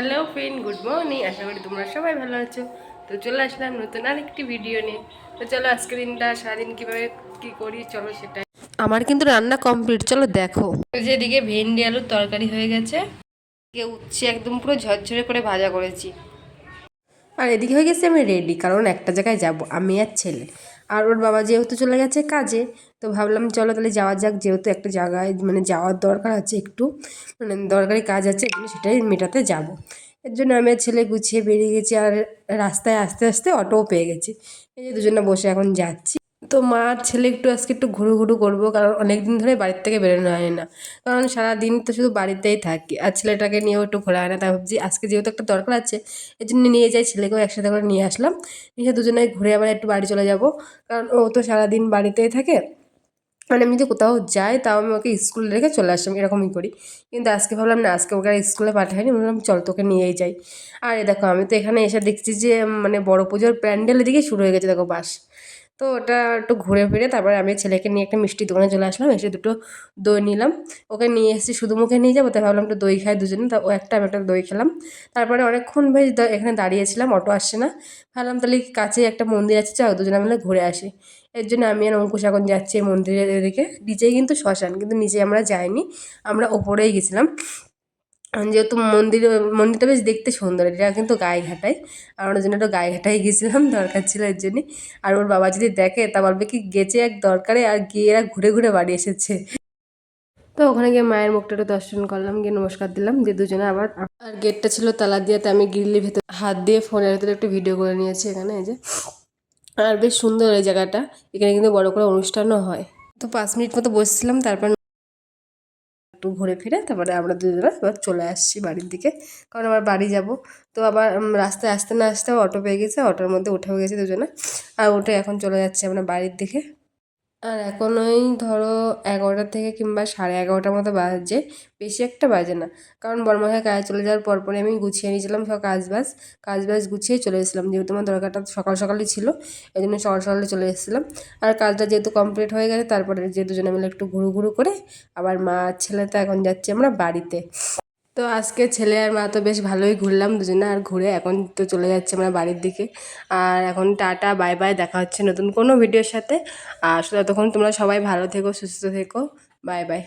Hello friend good morning আশা করি তোমরা সবাই ভালো আছো। তো চলে আসলাম নতুন আরেকটি ভিডিও নিয়ে। তো চলো আজকে দিনটা সারাদিন কীভাবে কী করি চলো সেটাই। আমার কিন্তু রান্না কমপ্লিট চলো দেখো। যেদিকে ভেন্ডি আলুর তরকারি হয়ে গেছে উচ্ছে একদম পুরো ঝরঝরে করে ভাজা করেছি। আর এদিকে হয়ে গেছে আমি রেডি কারণ একটা জায়গায় যাব, আমি আর ছেলে। আর ওর বাবা যেহেতু চলে গেছে কাজে, তো ভাবলাম চলো তাহলে যাওয়া যাক, যেহেতু একটা জায়গায় মানে যাওয়ার দরকার আছে একটু মানে দরকারি কাজ আছে সেটাই মেটাতে যাব। এর জন্য আমি আর ছেলে গুছিয়ে বেরিয়ে গেছি, আর রাস্তায় আস্তে আস্তে অটোও পেয়ে গেছি। এই যে দুজনে বসে এখন যাচ্ছি। তো মা ছেলে একটু আজকে একটু ঘুরু ঘুরু করব, কারণ অনেক দিন ধরে বাড়ির থেকে বেরোনো হয় না। কারণ সারাদিন তো শুধু বাড়িতেই থাকি, আর ছেলেটাকে নিয়েও একটু ঘোরা হয় না। তাই ভাবছি আজকে যেহেতু একটা দরকার আছে এই জন্য নিয়ে যাই, ছেলেকেও একসাথে করে নিয়ে আসলাম। নিয়ে দুজনে ঘুরে আবার একটু বাড়ি চলে যাব, কারণ ও তো সারাদিন বাড়িতেই থাকে। মানে আমি যদি কোথাও যাই, তাও আমি ওকে স্কুলে রেখে চলে আসলাম, এরকমই করি। কিন্তু আজকে ভাবলাম, না, আজকে ওকে আর স্কুলে পাঠাইনি ভাবলাম চল তোকে নিয়েই যাই। আর দেখো, আমি তো এখানে এসে দেখছি যে মানে বড় পুজোর প্যান্ডেল দিকে শুরু হয়ে গেছে, দেখো বাস। তো ওটা একটু ঘুরে ফিরে তারপরে আমি ছেলেকে নিয়ে একটা মিষ্টি দোকানে চলে আসলাম, এসে দুটো দই নিলাম। ওকে নিয়ে এসেছি শুধু মুখে নিয়ে যাব, তাই ভাবলাম একটু দই খাই দুজনে। তা ও একটা, আমি একটা দই খেলাম। তারপরে অনেকক্ষণ দ- এখানে দাঁড়িয়েছিলাম, অটো আসছে না। ভাবলাম তাহলে কাছে একটা মন্দির আছে, চল দুজনে মিলে ঘুরে আসি। এর জন্য আমি আর অঙ্কুশ এখন যাচ্ছি মন্দিরের এদিকে। নিচেই কিন্তু শ্মশান, কিন্তু নিচে আমরা যাইনি, আমরা ওপরেই গেছিলাম। যেহেতু মন্দির, মন্দিরটা বেশ দেখতে সুন্দর। এটা কিন্তু গায়েঘাটায় আর ওর জন্য একটু গায়েঘাটায় গেছিলাম দরকার ছিল এর জন্যে। আর ওর বাবা যদি দেখে, তা বলবে কি, গেছে এক দরকারে, আর গিয়ে এরা ঘুরে ঘুরে বাড়ি এসেছে। তো ওখানে গিয়ে মায়ের মুখটা একটু দর্শন করলাম, গিয়ে নমস্কার দিলাম, দিয়ে দুজনে আবার আর গেটটা ছিল তালা দিয়ে আমি গ্রিলের ভেতর হাত দিয়ে ফোনের ভেতরে একটু ভিডিও করে নিয়েছি এখানে, এই যে। আর বেশ সুন্দর এই জায়গাটা। এখানে কিন্তু বড় করে অনুষ্ঠানও হয়। তো পাঁচ মিনিট মতো বসছিলাম, তারপর একটু ঘুরে ফিরে তারপরে আমরা দুজনে এবার চলে আসছি বাড়ির দিকে। কারণ আবার বাড়ি যাব। তো আবার রাস্তায় আসতে না আসতে অটো পেয়ে গেছে, অটোর মধ্যে উঠেও গেছে দুজনে। আর উঠে এখন চলে যাচ্ছি আমরা বাড়ির দিকে। আর এখন ওই ধরো এগারোটা থেকে কিংবা সাড়ে এগারোটার মতো বাজে বেশি একটা বাজে না। কারণ বর্মাখায় কাজে চলে যাওয়ার পরপরে আমি গুছিয়ে নিয়েছিলাম সব কাজ বাজ কাজ বাজ গুছিয়ে চলে এসেছিলাম। যেহেতু আমার দরকারটা সকাল সকালই ছিল, এই জন্য সকাল সকালে চলে এসেছিলাম। আর কাজটা যেহেতু কমপ্লিট হয়ে গেছে, তারপরে যে দুজনে মিলে একটু ঘুরু ঘুরু করে, আবার মা ছেলে তো এখন যাচ্ছি আমরা বাড়িতে। তো আজকে ছেলে আর মা তো বেশ ভালোই ঘুরলাম দুজনে, আর ঘুরে এখন তো চলে যাচ্ছে আমরা বাড়ির দিকে। আর এখন টাটা, বাই বাই, দেখা হচ্ছে নতুন কোনো ভিডিওর সাথে। আর ততক্ষণ তোমরা সবাই ভালো থেকো, সুস্থ থেকো, বাই বাই।